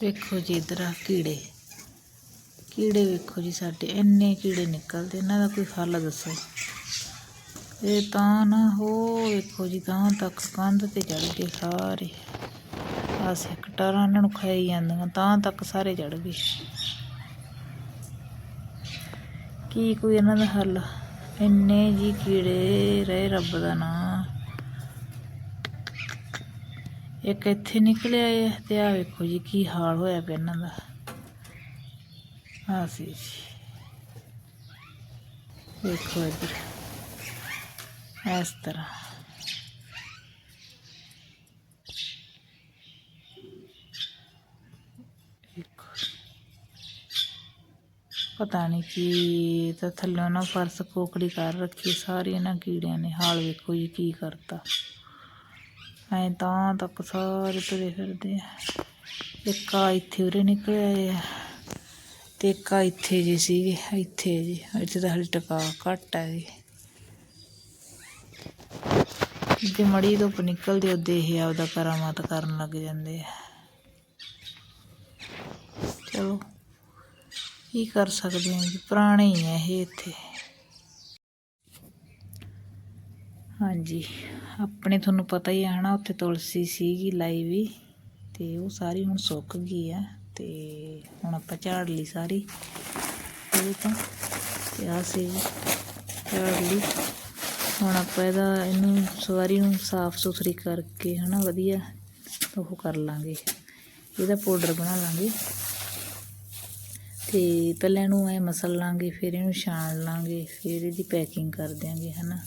ਵੇਖੋ ਜੀ ਇਧਰ ਆ ਕੀੜੇ। ਕੀੜੇ ਵੇਖੋ ਜੀ ਸਾਡੇ, ਇੰਨੇ ਕੀੜੇ ਨਿਕਲਦੇ, ਇਹਨਾਂ ਦਾ ਕੋਈ ਹੱਲ ਦੱਸੋ। ਇਹ ਤਾਂ ਨਾ ਹੋ, ਵੇਖੋ ਜੀ ਤਾਂ ਤੱਕ ਕੰਧ ਤੇ ਚੜ ਗਏ ਸਾਰੇ। ਆ ਸੈਕਟਰਾਂ ਇਹਨਾਂ ਨੂੰ ਖਾਈ ਜਾਂਦੀਆਂ, ਤਾਂ ਤੱਕ ਸਾਰੇ ਚੜ ਗਏ। ਕੀ ਕੋਈ ਇਹਨਾਂ ਦਾ ਹੱਲ? ਇੰਨੇ ਜੀ ਕੀੜੇ ਰਹੇ ਰੱਬ ਦਾ ਨਾਂ। ਇੱਕ ਇੱਥੇ ਨਿਕਲਿਆ ਹੈ ਤੇ ਆ ਵੇਖੋ ਜੀ ਕੀ ਹਾਲ ਹੋਇਆ ਪਿਆ ਇਹਨਾਂ ਦਾ। ਆ ਸੀ ਜੀ। ਵੇਖੋ ਇੱਧਰ। ਇਸ ਤਰ੍ਹਾਂ। ਵੇਖੋ। ਪਤਾ ਨਹੀਂ ਕੀ ਤਾਂ ਥੱਲੇ ਨਾ ਫਰਸ਼ ਕੋਕੜੀ ਕਰ ਰੱਖੀ ਸਾਰੀ ਇਹਨਾਂ ਕੀੜਿਆਂ ਨੇ। ਹਾਲ ਵੇਖੋ ਜੀ ਕੀ ਕਰਤਾ। ਐ ਤਾਂ ਤੱਕ ਸਾਰੇ ਤੁਰੇ ਫਿਰਦੇ ਆ। ਇੱਕ ਆ ਇੱਥੇ ਉਰੇ ਨਿਕਲਿਆ ਆ ਤੇ ਇੱਕ ਆ ਇੱਥੇ ਜੀ ਸੀਗੇ, ਇੱਥੇ ਜੀ ਇੱਥੇ ਤਾਂ ਹਲੇ ਟਕਾ ਘੱਟ ਹੈ ਜੀ। ਜੇ ਮੜੀ ਧੁੱਪ ਨਿਕਲਦੀ ਉਹਦੇ ਇਹ ਆਪਦਾ ਕਰਾਮਾਤ ਕਰਨ ਲੱਗ ਜਾਂਦੇ ਆ। ਚਲੋ, ਕੀ ਕਰ ਸਕਦੇ ਹਾਂ ਜੀ, ਪੁਰਾਣੇ ਹੀ ਆ ਇਹ ਇੱਥੇ। ਹਾਂਜੀ। ਆਪਣੇ ਤੁਹਾਨੂੰ ਪਤਾ ਹੀ ਆ ਨਾ ਉੱਥੇ ਤੁਲਸੀ ਸੀਗੀ ਲਾਈ ਵੀ, ਤੇ ਉਹ ਸਾਰੀ ਹੁਣ ਸੁੱਕ ਗਈ ਆ, ਤੇ ਹੁਣ ਆਪਾਂ ਝਾੜ ਲਈ ਸਾਰੀ। ਇਹ ਤਾਂ ਤੇ ਆ ਸੀ? ਝਾੜ ਲਈ। ਹੁਣ ਆਪਾਂ ਇਹਦਾ, ਇਹਨੂੰ ਸਵਾਰੀ ਨੂੰ ਸਾਫ਼ ਸੁਥਰੀ ਕਰਕੇ, ਹਨਾ, ਵਧੀਆ ਉਹ ਕਰ ਲਾਂਗੇ। ਇਹਦਾ ਪਾਊਡਰ ਬਣਾ ਲਾਂਗੇ। ਤੇ ਪਹਿਲਾਂ ਇਹਨੂੰ ਐ ਮਸਲ ਲਾਂਗੇ, ਫਿਰ ਇਹਨੂੰ ਛਾਣ ਲਾਂਗੇ, ਫਿਰ ਇਹਦੀ ਪੈਕਿੰਗ ਕਰ ਦਿਆਂਗੇ, ਹਨਾ।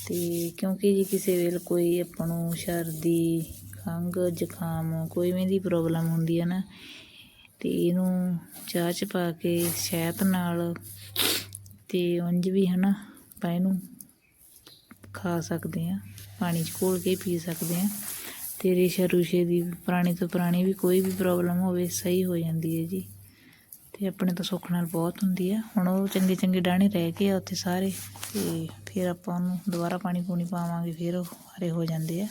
ਅਤੇ ਕਿਉਂਕਿ ਜੀ ਕਿਸੇ ਵੇਲੇ ਕੋਈ ਆਪਾਂ ਨੂੰ ਸਰਦੀ, ਖੰਘ, ਜ਼ੁਕਾਮ ਕੋਈ ਵੀ ਦੀ ਪ੍ਰੋਬਲਮ ਹੁੰਦੀ ਹੈ ਨਾ ਅਤੇ ਇਹਨੂੰ ਚਾਹ ਚ ਪਾ ਕੇ ਸ਼ਹਿਦ ਨਾਲ ਅਤੇ ਉਂਝ ਵੀ ਹੈ ਨਾ ਆਪਾਂ ਇਹਨੂੰ ਖਾ ਸਕਦੇ ਹਾਂ, ਪਾਣੀ ਚ ਘੋਲ ਕੇ ਪੀ ਸਕਦੇ ਹਾਂ। ਅਤੇ ਰੇਸ਼ਾ ਰੂਸ਼ੇ ਦੀ ਪੁਰਾਣੀ ਤੋਂ ਪੁਰਾਣੀ ਵੀ ਕੋਈ ਵੀ ਪ੍ਰੋਬਲਮ ਹੋਵੇ ਸਹੀ ਹੋ ਜਾਂਦੀ ਹੈ ਜੀ। ਤੇ ਆਪਣੇ ਤੋਂ ਸੁੱਖ ਨਾਲ ਬਹੁਤ ਹੁੰਦੀ ਆ ਹੁਣ ਉਹ ਚੰਗੇ ਚੰਗੇ ਡਾਣੇ ਰਹਿ ਗਏ ਆ ਉੱਥੇ ਸਾਰੇ ਤੇ ਫਿਰ ਆਪਾਂ ਉਹਨੂੰ ਦੁਬਾਰਾ ਪਾਣੀ ਪੂਣੀ ਪਾਵਾਂਗੇ, ਫਿਰ ਉਹ ਹਰੇ ਹੋ ਜਾਂਦੇ ਆ।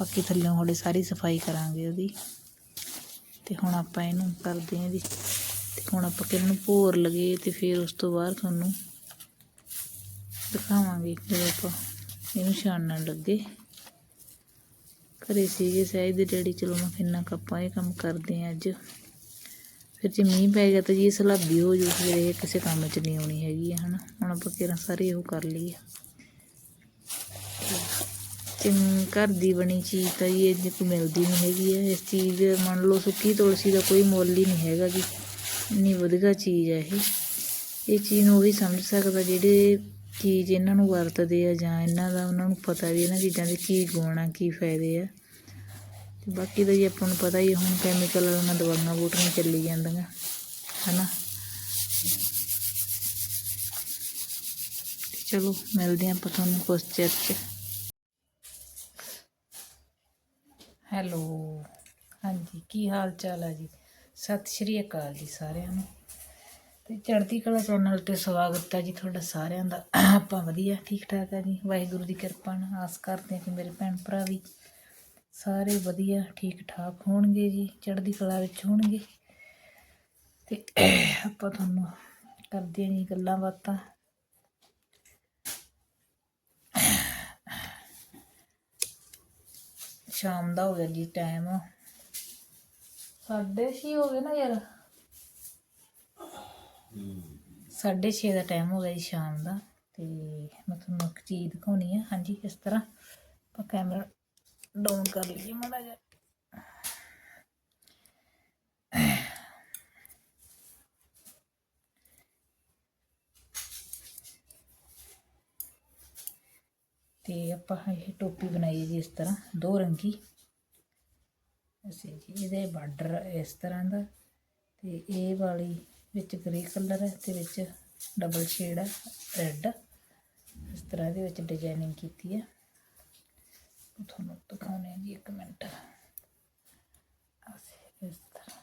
ਬਾਕੀ ਥੱਲਿਓਂ ਹੌਲੇ ਸਾਰੀ ਸਫ਼ਾਈ ਕਰਾਂਗੇ ਉਹਦੀ। ਤੇ ਹੁਣ ਆਪਾਂ ਇਹਨੂੰ ਕਰਦੇ ਆ ਇਹਦੀ। ਤੇ ਹੁਣ ਆਪਾਂ ਕਿ ਇਹਨੂੰ ਭੋਰ ਲਗੇ ਤੇ ਫਿਰ ਉਸ ਤੋਂ ਬਾਅਦ ਤੁਹਾਨੂੰ ਦਿਖਾਵਾਂਗੇ ਜਦੋਂ ਆਪਾਂ ਇਹਨੂੰ ਛਾਣਨ ਲੱਗੇ। ਘਰੇ ਸੀਗੇ ਸਹਿਜ ਦੇ ਡੈਡੀ ਚਲੋ ਮੈਂ ਕਿੰਨਾ ਕੁ ਆਪਾਂ ਇਹ ਕੰਮ ਕਰਦੇ ਆ ਅੱਜ। ਫਿਰ ਜੇ ਮੀਂਹ ਪੈ ਗਿਆ ਤਾਂ ਜੀ ਇਹ ਸਲਾਬੀ ਹੋ ਜੂ, ਫਿਰ ਇਹ ਕਿਸੇ ਕੰਮ 'ਚ ਨਹੀਂ ਆਉਣੀ ਹੈਗੀ ਹੈ ਹਨਾ। ਹੁਣ ਆਪਾਂ ਕਿਹੜਾ ਸਾਰੇ ਉਹ ਕਰ ਲਈ ਆ ਤੇ ਘਰ ਦੀ ਬਣੀ ਚੀਜ਼ ਤਾਂ ਜੀ ਇਹ ਕੋਈ ਮਿਲਦੀ ਨਹੀਂ ਹੈਗੀ ਹੈ। ਇਸ ਚੀਜ਼ ਮੰਨ ਲਓ ਸੁੱਕੀ ਤੁਲਸੀ ਦਾ ਕੋਈ ਮੁੱਲ ਹੀ ਨਹੀਂ ਹੈਗਾ ਜੀ। ਇੰਨੀ ਵਧੀਆ ਚੀਜ਼ ਹੈ ਇਹ। ਇਹ ਚੀਜ਼ ਨੂੰ ਉਹੀ ਸਮਝ ਸਕਦਾ ਜਿਹੜੇ ਚੀਜ਼ ਇਹਨਾਂ ਨੂੰ ਵਰਤਦੇ ਆ ਜਾਂ ਇਹਨਾਂ ਦਾ ਉਹਨਾਂ ਨੂੰ ਪਤਾ ਵੀ ਇਹਨਾਂ ਚੀਜ਼ਾਂ ਦੇ ਕੀ ਗੁਣ ਆ, ਕੀ ਫਾਇਦੇ ਆ। ਤੇ ਬਾਕੀ ਤਾਂ ਜੀ ਆਪਾਂ ਨੂੰ ਪਤਾ ਹੀ ਹੁਣ ਕੈਮੀਕਲ ਵਾਲੀਆਂ ਦਵਾਈਆਂ ਬੂਟੀਆਂ ਚੱਲੀ ਜਾਂਦੀਆਂ, ਹਨਾ? ਤੇ ਚਲੋ, ਮਿਲਦੇ ਹਾਂ ਆਪਾਂ ਤੁਹਾਨੂੰ ਕੁਛ ਚਿਰ 'ਚ। ਹੈਲੋ। ਹਾਂਜੀ, ਕੀ ਹਾਲ ਚਾਲ ਹੈ ਜੀ? ਸਤਿ ਸ਼੍ਰੀ ਅਕਾਲ ਜੀ ਸਾਰਿਆਂ ਨੂੰ। ਤੇ ਚੜ੍ਹਦੀ ਕਲਾ ਚੈਨਲ ਤੇ ਸਵਾਗਤ ਹੈ ਜੀ ਤੁਹਾਡਾ ਸਾਰਿਆਂ ਦਾ। ਆਪਾਂ ਵਧੀਆ ਠੀਕ ਠਾਕ ਹੈ ਜੀ। ਵਾਹਿਗੁਰੂ ਦੀ ਕਿਰਪਾ ਨਾਲ ਆਸ ਕਰਦੇ ਹਾਂ ਕਿ ਮੇਰੇ ਭੈਣ ਭਰਾ ਵੀ ਸਾਰੇ ਵਧੀਆ ਠੀਕ ਠਾਕ ਹੋਣਗੇ ਜੀ, ਚੜ੍ਹਦੀ ਕਲਾ ਵਿੱਚ ਹੋਣਗੇ। ਤੇ ਆਪਾਂ ਤੁਹਾਨੂੰ ਕਰਦੇ ਹਾਂ ਜੀ ਗੱਲਾਂ ਬਾਤਾਂ। ਸ਼ਾਮ ਦਾ ਹੋ ਗਿਆ ਜੀ ਟਾਈਮ। ਸਾਢੇ ਛੇ ਹੋ ਗਏ ਨਾ ਯਾਰ। ਸਾਢੇ ਛੇ ਦਾ ਟਾਈਮ ਹੋ ਗਿਆ ਜੀ ਸ਼ਾਮ ਦਾ। ਤੇ ਮੈਂ ਤੁਹਾਨੂੰ ਇੱਕ ਚੀਜ਼ ਦਿਖਾਉਣੀ ਆ। ਹਾਂਜੀ, ਇਸ ਤਰ੍ਹਾਂ ਆਪਾਂ ਕੈਮਰਾ ਡਾਊਨ ਕਰ ਲਈਏ ਮਾੜਾ ਜਿਹਾ। ਤੇ ਆਪਾਂ ਇਹ ਟੋਪੀ ਬਣਾਈ ਹੈ ਜੀ ਇਸ ਤਰ੍ਹਾਂ, ਦੋ ਰੰਗੀ। ਅਸੀਂ ਜੀ ਇਹਦੇ ਬਾਰਡਰ ਇਸ ਤਰ੍ਹਾਂ ਦਾ, ਤੇ ਇਹ ਵਾਲੀ ਵਿੱਚ ਗ੍ਰੇ ਕਲਰ ਹੈ ਤੇ ਵਿੱਚ ਡਬਲ ਸ਼ੇਡ ਹੈ ਰੈੱਡ ਇਸ ਤਰ੍ਹਾਂ ਦੇ ਵਿੱਚ ਡਿਜ਼ਾਈਨਿੰਗ ਕੀਤੀ ਹੈ। ਤੁਹਾਨੂੰ ਦਿਖਾਉਣੇ ਆ ਜੀ ਇੱਕ ਮਿੰਟ। ਅਸੀਂ ਇਸ ਤਰ੍ਹਾਂ।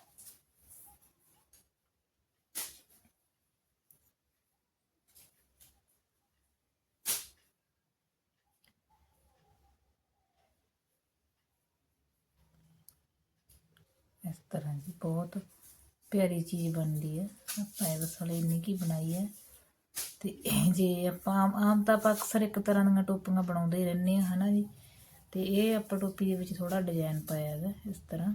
ਇਸ ਤਰ੍ਹਾਂ ਜੀ ਬਹੁਤ ਪਿਆਰੀ ਚੀਜ਼ ਬਣਦੀ ਹੈ। ਆਪਾਂ ਇਹ ਬਸ ਇੰਨੀ ਕੀ ਬਣਾਈ ਹੈ। ਤੇ ਜੇ ਆਪਾਂ ਆਮ ਆਮ ਤਾਂ ਆਪਾਂ ਅਕਸਰ ਇੱਕ ਤਰ੍ਹਾਂ ਦੀਆਂ ਟੋਪੀਆਂ ਬਣਾਉਂਦੇ ਹੀ ਰਹਿੰਦੇ ਆ ਹਨਾ ਜੀ? ਤੇ ਇਹ ਆਪਾਂ ਟੋਪੀ ਦੇ ਵਿੱਚ ਥੋੜਾ ਡਿਜ਼ਾਈਨ ਪਾਇਆ ਹੈਗਾ ਇਸ ਤਰ੍ਹਾਂ।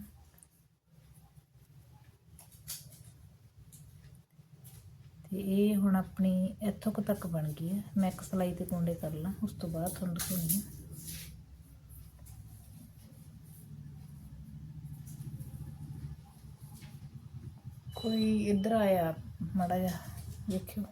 ਤੇ ਇਹ ਹੁਣ ਆਪਣੀ ਇੱਥੋਂ ਕੁ ਤੱਕ ਬਣ ਗਈ ਹੈ ਮੈਂ ਇੱਕ ਸਲਾਈ ਤੇ ਕੁੰਡੇ ਕਰ ਲਾਂ, ਉਸ ਤੋਂ ਬਾਅਦ ਤੁਹਾਨੂੰ ਦਿਖਾਉਂਦੀ ਹਾਂ। ਕੋਈ ਇੱਧਰ ਆਇਆ, ਮਾੜਾ ਜਿਹਾ, ਦੇਖਿਓ।